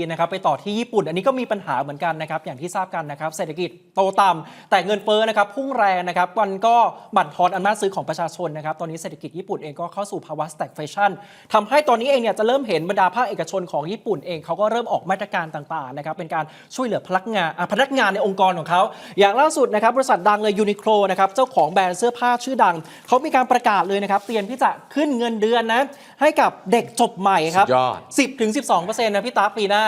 นะครับไปต่อที่ญี่ปุ่น อันนี้ก็มีปัญหาเหมือนกันนะครับอย่างที่ทราบกันนะครับเศรษฐกิจโตต่ำแต่เงินเฟ้อนะครับพุ่งแรงนะครับมันก็บั่นทอนอำนาจซื้อของประชาชนนะครับตอนนี้เศรษฐกิจญี่ปุ่นเองก็เข้าสู่ภาวะ stagflation ทำให้ตอนนี้เองเนี่ยจะเริ่มเห็นบรรดาภาคเอกชนของญี่ปุ่นเองเขาก็เริ่มออกมาตรการต่างๆนะครับเป็นการช่วยเหลือพนักงานอะพนักงานในองค์กรของเขาอย่างล่าสุดนะครับบริษัทดังเลยยูนิโคลนะครับเจ้าของแบรนด์เสื้อผ้าชื่อดังเขามีการประกาศเลยนะครับเตรียมที่จะขึ้นเงินเดือนนะให้กับเด็กจบใหม่ครับสุดยอด10ถึง12%นะพี่ตาปีหน้า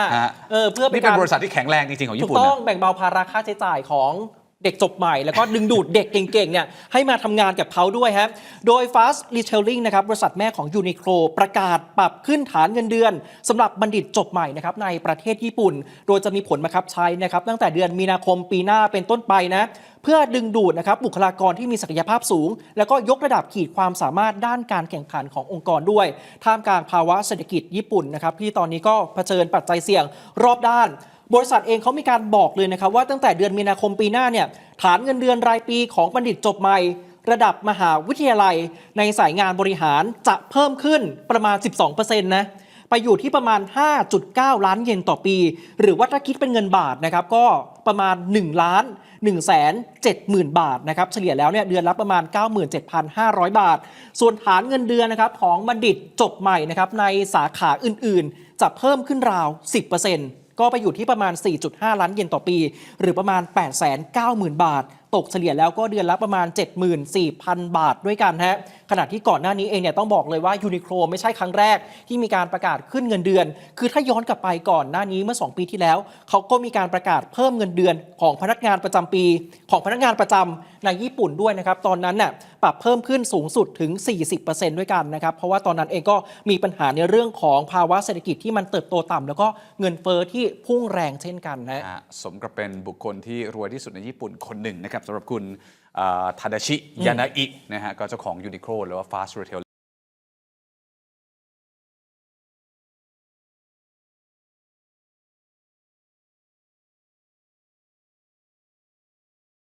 ฮะเออเพื่อเป็นี่นเป็นการบริษัทที่แข็งแรงจริงๆของถูญี่กปุ่นต้องนะ แบ่งเบาภาระค่าใช้จ่ายของ เด็กจบใหม่ แล้วก็ดึงดูดเด็กเก่งๆเนี่ยให้มาทำงานกับเขาด้วยฮะโดย Fast Retailing นะครับบริษัทแม่ของ Uniqlo ประกาศปรับขึ้นฐานเงินเดือนสำหรับบัณฑิตจบใหม่นะครับในประเทศญี่ปุ่น โดยจะมีผลบังคับใช้นะครับตั้งแต่เดือนมีนาคมปีหน้าเป็นต้นไปนะ เพื่อดึงดูดนะครับบุคลากรที่มีศักยภาพสูง แล้วก็ยกระดับขีดความสามารถด้านการแข่งขันขององค์กรด้วย ท่ามกลางภาวะเศรษฐกิจญี่ปุ่นนะครับที่ตอนนี้ก็เผชิญปัจจัยเสี่ยงรอบด้าน บริษัทเองเขามีการบอกเลยนะครับว่าตั้งแต่เดือนมีนาคมปีหน้าเนี่ยฐานเงินเดือนรายปีของบัณฑิตจบใหม่ ระดับมหาวิทยาลัย ในสายงานบริหารจะเพิ่มขึ้นประมาณ 12%นะไปอยู่ที่ประมาณ 5.9 ล้านเยนต่อปี หรือว่าถ้าคิดเป็นเงินบาทนะครับก็ประมาณ 1 ล้าน1แสน70,000 บาทนะครับเฉลี่ยแล้วเนี่ยเดือนละประมาณ 97,500 บาท ส่วนฐานเงินเดือนนะครับของบัณฑิตจบใหม่นะครับในสาขาอื่นๆ จะเพิ่มขึ้นราว 10% ก็ไปอยู่ที่ประมาณ 4.5 ล้านเยนต่อปี หรือประมาณ 890,000 บาท ตกเฉลี่ยแล้วก็เดือนละประมาณ 74,000 บาทด้วยกันฮะขณะที่ก่อนหน้านี้เองเนี่ยต้องบอกเลยว่ายูนิโคลไม่ใช่ครั้งแรกที่มีการประกาศขึ้นเงินเดือน คือถ้าย้อนกลับไปก่อนหน้านี้เมื่อ 2 ปีที่แล้ว เขาก็มีการประกาศเพิ่มเงินเดือนของพนักงานประจำปี ของพนักงานประจำในญี่ปุ่นด้วยนะครับตอนนั้นน่ะปรับเพิ่มขึ้นสูงสุดถึง 40%ด้วยกันนะครับเพราะว่าตอนนั้นเองก็มีปัญหาในเรื่องของภาวะเศรษฐกิจที่มันเติบโตต่ำแล้วก็เงินเฟ้อที่พุ่งแรงเช่นกันนะอะสมกับเป็นบุคคลที่รวยที่สุดในญี่ปุ่นคนหนึ่งนะครับสำหรับคุณทาดาชิยานาอินะฮะก็เจ้าของยูนิโคลหรือว่า Fast Retail